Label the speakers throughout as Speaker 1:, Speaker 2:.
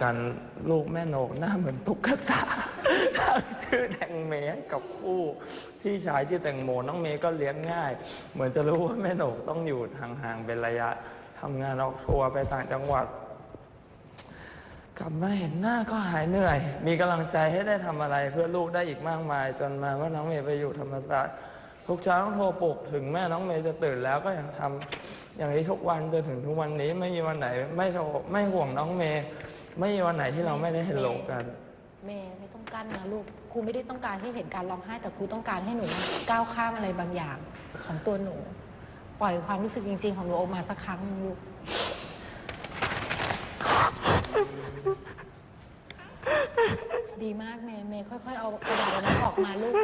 Speaker 1: กันลูกแม่โหนกหน้าเหมือนตุ๊กตาชื่อแตงเมกับคู่พี่ชายชื่อแตงโมน้องเมย์ก็เลี้ยงง่าย เหมือนจะรู้ว่าแม่โหนกต้องอยู่ห่างๆเป็นระยะทำงานออกทัวร์ไปต่างจังหวัด กลับมาเห็นหน้าก็หายเหนื่อย มีกำลังใจให้ได้ทำอะไรเพื่อลูกได้อีกมากมาย จนมาว่าน้องเมย์ไปอยู่ธรรมศาสตร์ทุกเช้าต้องโทรปลุกถึงแม่น้องเมย์จะตื่นแล้วก็ยังทำอย่างนี้ทุกวันจนถึงทุกวันนี้ไม่มีวันไหน ไม่โทรไม่ห่วงน้องเมย์ ไม่มีวันไหนที่เราไม่ได้เห็นโลกกัน
Speaker 2: เมย์ไม่ต้องกั้นนะลูกครูไม่ได้ต้องการให้เห็นการร้องไห้แต่ครูต้องการให้หนูก้าวข้ามอะไรบางอย่างของตัวหนู ปล่อยความรู้สึกจริง ๆ ของหนูออกมาสักครั้งลูกดีมากเมย์เมย์ค่อย ๆ เอากระดาษอันนั้นออกมาลูก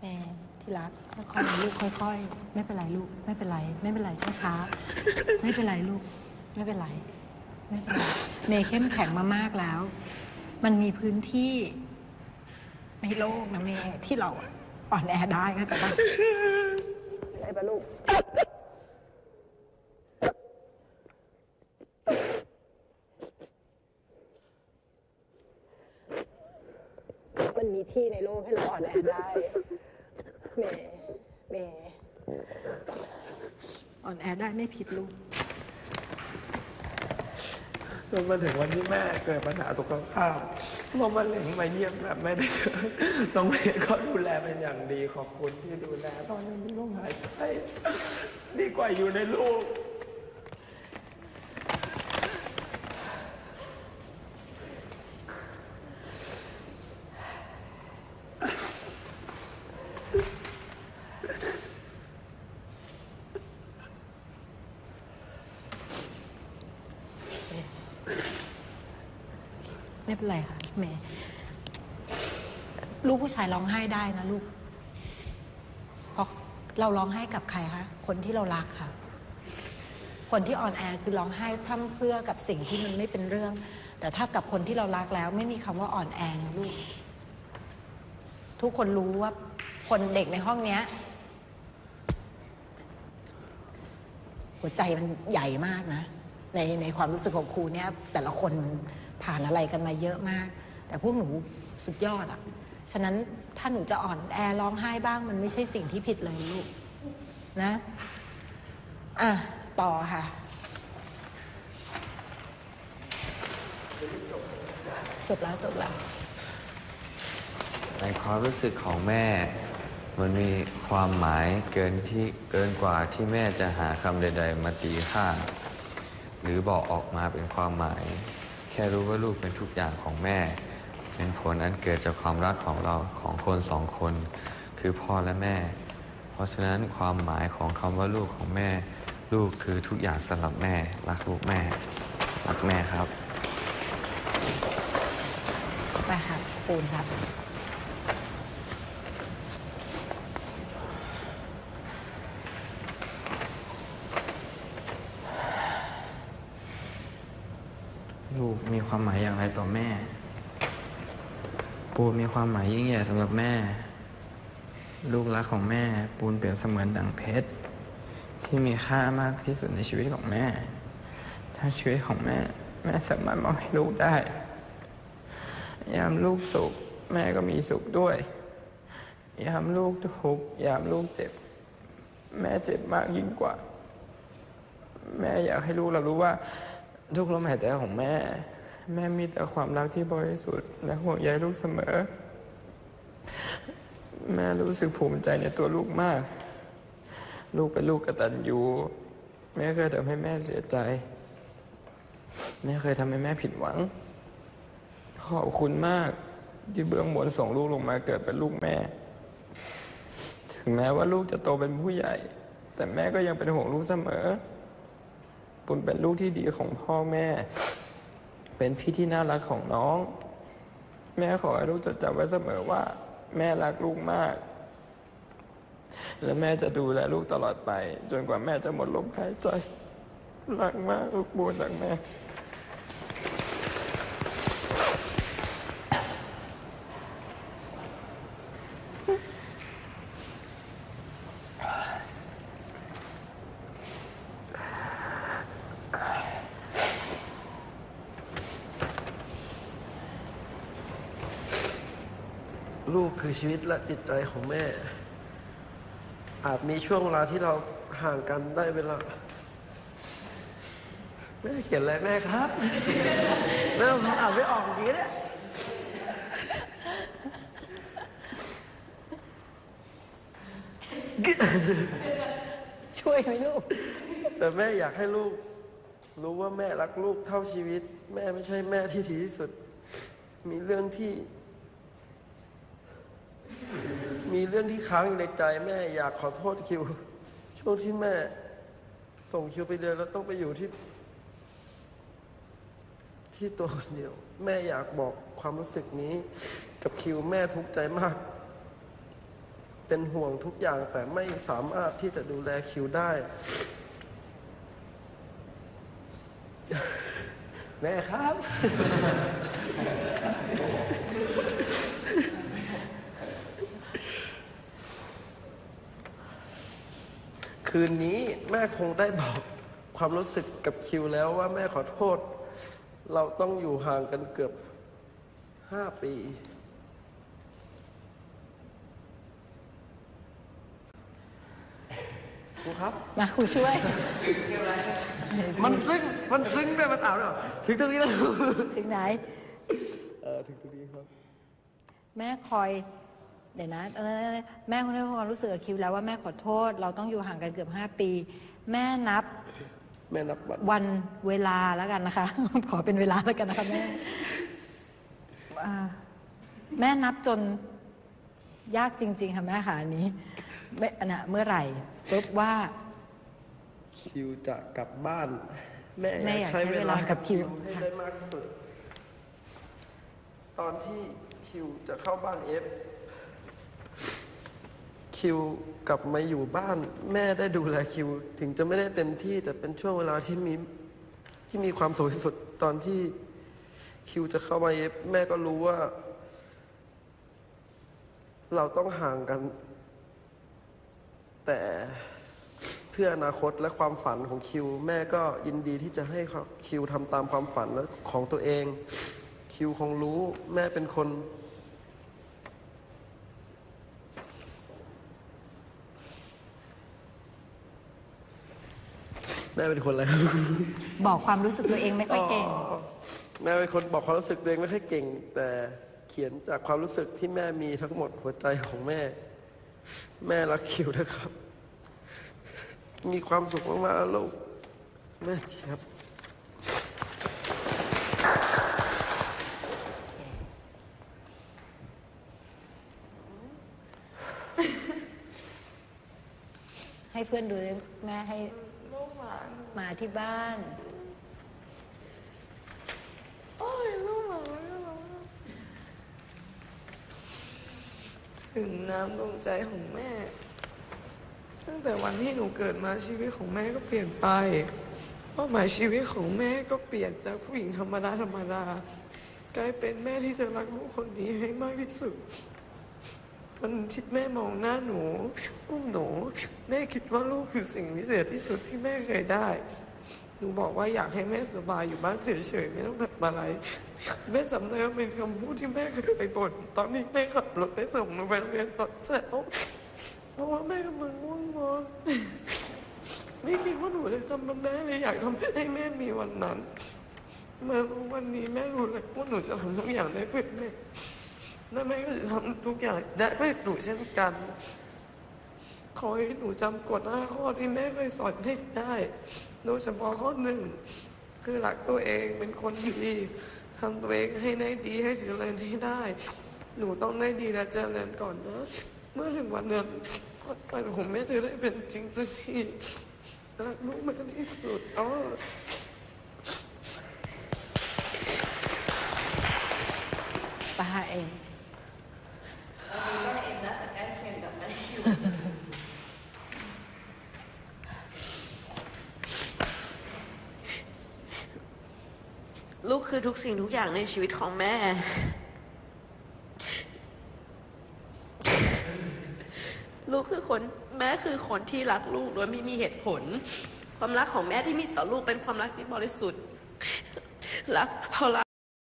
Speaker 2: เมย์ที่รักค่อยๆลูกค่อย ๆ ไม่เป็นไรลูก ไม่เป็นไร ไม่เป็นไรช้าๆไม่เป็นไรลูก ไม่เป็นไรไม่เป็นไรเมย์เข้มแข็งมามากแล้ว มันมีพื้นที่ในโลกนะเมย์ที่เราอะอ่อนแอได้ก็จะได้อะไรปะลูกมันมีที่ในโลกให้เราอ่อนแอได้ เมย์เมย์อ่อนแอได้ไม่ผิดลูก
Speaker 1: จนมาถึงวันที่แม่เกิดปัญหาสุขภาพพอมาเหล็งมาเยี่ยมแบบไม่ได้เจอน้องเมย์ก็ดูแลเป็นอย่างดีขอบคุณที่ดูแลตอนนี้มีลมหายใจดีกว่าอยู่ในลูก
Speaker 2: ไม่เป็นไรค่ะแหม่ลูกผู้ชายร้องไห้ได้นะลูกเพราะเราร้องไห้กับใครคะคนที่เรารักค่ะ คนที่อ่อนแอคือร้องไห้พร่ำเพรื่อกับสิ่งที่มันไม่เป็นเรื่อง แต่ถ้ากับคนที่เรารักแล้ว ไม่มีคำว่าอ่อนแอนะลูก ทุกคนรู้ว่า คนเด็กในห้องเนี้ย หัวใจมันใหญ่มากนะ ในในความรู้สึกของครูเนี่ยแต่ละคนผ่านอะไรกันมาเยอะมาก แต่พวกหนูสุดยอดอะ่ะฉะนั้นถ้าหนูจะอ่อนแอร้องไห้บ้าง มันไม่ใช่สิ่งที่ผิดเลยลูกนะอะต่อค่ะจบแล้วจบแล้ว
Speaker 3: ในความรู้สึกของแม่ มันมีความหมายเกินที่เกินกว่าที่แม่จะหาคำใด ๆ มาตีค่า หรือบอกออกมาเป็นความหมาย แค่รู้ว่าลูกเป็นทุกอย่างของแม่ เป็นผลอันเกิดจากความรักของเราของคนสองคน คือพ่อและแม่ เพราะฉะนั้นความหมายของคำว่าลูกของแม่ ลูกคือทุกอย่างสำหรับแม่รักลูกแม่รักแม่ครับ
Speaker 2: ไปค่ะปูนครับ
Speaker 1: ลูกมีความหมายอย่างไรต่อแม่ ปูนมีความหมายยิ่งใหญ่สำหรับแม่ ลูกรักของแม่ ปูนเปรียบเสมือนดังเพชรที่มีค่ามากที่สุดในชีวิตของแม่ ถ้าชีวิตของแม่ แม่สามารถมอบให้ลูกได้ ยามลูกสุข แม่ก็มีสุขด้วย ยามลูกทุกข์ยามลูกเจ็บ แม่เจ็บมากยิ่งกว่า แม่อยากให้ลูกเรารู้ว่า ทุกลมหายใจของแม่ แม่มีแต่ความรักที่บริสุทธิ์และห่วงใยลูกเสมอ แม่รู้สึกภูมิใจในตัวลูกมาก ลูกเป็นลูกกระตัญญูแม่เคยทำให้แม่เสียใจ แม่เคยทำให้แม่ผิดหวัง ขอบคุณมาก ที่เบื้องบนส่งลูกลงมาเกิดเป็นลูกแม่ ถึงแม้ว่าลูกจะโตเป็นผู้ใหญ่ แต่แม่ก็ยังเป็นห่วงลูกเสมอ ปุณเป็นลูกที่ดีของพ่อแม่ เป็นพี่ที่น่ารักของน้อง แม่ขอให้ลูกจดจำไว้เสมอว่า แม่รักลูกมาก และแม่จะดูแลลูกตลอดไป จนกว่าแม่จะหมดลมหายใจรักมากลูกบุญรักแม่
Speaker 4: ลูกคือชีวิตและจิตใจของแม่ อาจมีช่วงเวลาที่เราห่างกันได้เวลา แม่เขียนอะไรแม่ครับแม่ผมอ่านไม่ออกจริงๆเนี่ย
Speaker 2: ช่วยไหมลูก
Speaker 4: แต่แม่อยากให้ลูก รู้ว่าแม่รักลูกเท่าชีวิต แม่ไม่ใช่แม่ที่ดีที่สุด มีเรื่องที่ มีเรื่องที่ค้างอยู่ในใจแม่อยากขอโทษคิว ช่วงที่แม่ ส่งคิวไปเรียนแล้วต้องไปอยู่ที่ ที่ตัวคนเดียว แม่อยากบอกความรู้สึกนี้ กับคิวแม่ทุกข์ใจมาก เป็นห่วงทุกอย่างแต่ไม่สามารถที่จะดูแลคิวได้ แม่ครับ คืนนี้แม่คงได้บอกความรู้สึกกับคิวแล้วว่าแม่ขอโทษ เราต้องอยู่ห่างกันเกือบห้าปี ครูครับ
Speaker 2: มาครูช่วย
Speaker 4: มันซึ้ง มันซึ้งด้วยมันอ่านด้วยเหรอถึงตรงนี้แล้ว
Speaker 2: ถึงไหน
Speaker 4: เออถึงตรงนี้ครับ
Speaker 2: แม่คอย เดี๋ยวนะเออแม่คงได้ความรู้สึกกับคิวแล้วว่าแม่ขอโทษ เราต้องอยู่ห่างกันเกือบห้าปี แม่นับ
Speaker 4: แม่นับวัน
Speaker 2: วันเวลาแล้วกันนะคะ ขอเป็นเวลาแล้วกันนะคะแม่อ่าแม่นับจนยากจริง ๆค่ะแม่ค่ะอันนี้ไม่อันน่ะเมื่อไหร่ปุ๊บว่า
Speaker 4: คิวจะกลับบ้านแม่
Speaker 2: แม่อยากใช้เวลากับคิว
Speaker 4: ให้ได้มากที่สุด ตอนที่คิวจะเข้าบ้านเอฟ คิวกลับมาอยู่บ้าน แม่ได้ดูแลคิว ถึงจะไม่ได้เต็มที่ แต่เป็นช่วงเวลาที่มีที่มีความสุขที่สุดตอนที่คิวจะเข้ามาเอฟแม่ก็รู้ว่า เราต้องห่างกัน แต่เพื่ออนาคตและความฝันของคิว แม่ก็ยินดีที่จะให้คิวทำตามความฝันและของตัวเอง คิวคงรู้แม่เป็นคน แม่เป็นคนอะไรครับ
Speaker 2: บอกความรู้สึกตัวเองไม่ค่อยเก่ง
Speaker 4: อ๋อแม่เป็นคนบอกความรู้สึกตัวเองไม่ค่อยเก่ง แต่เขียนจากความรู้สึกที่แม่มีทั้งหมดหัวใจของแม่ แม่รักคิวนะครับ มีความสุขมากๆแล้วลูกแม่เจี๊ยบ
Speaker 2: ให้เพื่อนดูเลยแม่ให้ มาที่บ้าน
Speaker 5: ถึงน้ำดวงใจของแม่ ตั้งแต่วันที่หนูเกิดมาชีวิตของแม่ก็เปลี่ยนไปเป้าหมายชีวิตของแม่ก็เปลี่ยนจากผู้หญิงธรรมดาธรรมดากลายเป็นแม่ที่จะรักลูกคนนี้ให้มากที่สุด วันที่แม่มองหน้าหนูอุ้มหนู แม่คิดว่าลูกคือสิ่งวิเศษที่สุดที่แม่เคยได้ หนูบอกว่าอยากให้แม่สบายอยู่บ้านเฉยๆไม่ต้องทำอะไร แม่จำได้ว่าเป็นคำพูดที่แม่เคยไปบ่นตอนนี้แม่ขับรถไปส่งหนูไปโรงเรียนตอนเช้าเพราะว่าแม่กำลังง่วงนอนไม่คิดว่าหนูจะทำมันได้เลยอยากทำให้แม่มีวันนั้นมารู้วันนี้แม่รู้เลยว่าหนูจะทำทุกอย่างได้เพื่อแม่ และแม่ก็จะทำทุกอย่างได้เพื่หนูเช่นกันขอให้หนูจำกฎห้าข้อที่แม่เคยสอนให้ได้โดยเฉพาะข้อหนึ่งคือหลักตัวเองเป็นคนดีทำตัวเองให้ได้ดีให้เจริญให้ได้ หนูต้องได้ดีและเจริญก่อนนะ เมื่อถึงวันนั้นความฝันของแม่จะได้เป็นจริงสักทีรักลูกมากที่สุดอ๋อ
Speaker 2: ป้าเอง
Speaker 6: ลูกคือทุกสิ่งทุกอย่างในชีวิตของแม่ ลูกคือคนแม่คือคนที่รักลูกโดยไม่มีเหตุผล ความรักของแม่ที่มีต่อลูกเป็นความรักที่บริสุทธิ์ รักเพราะรัก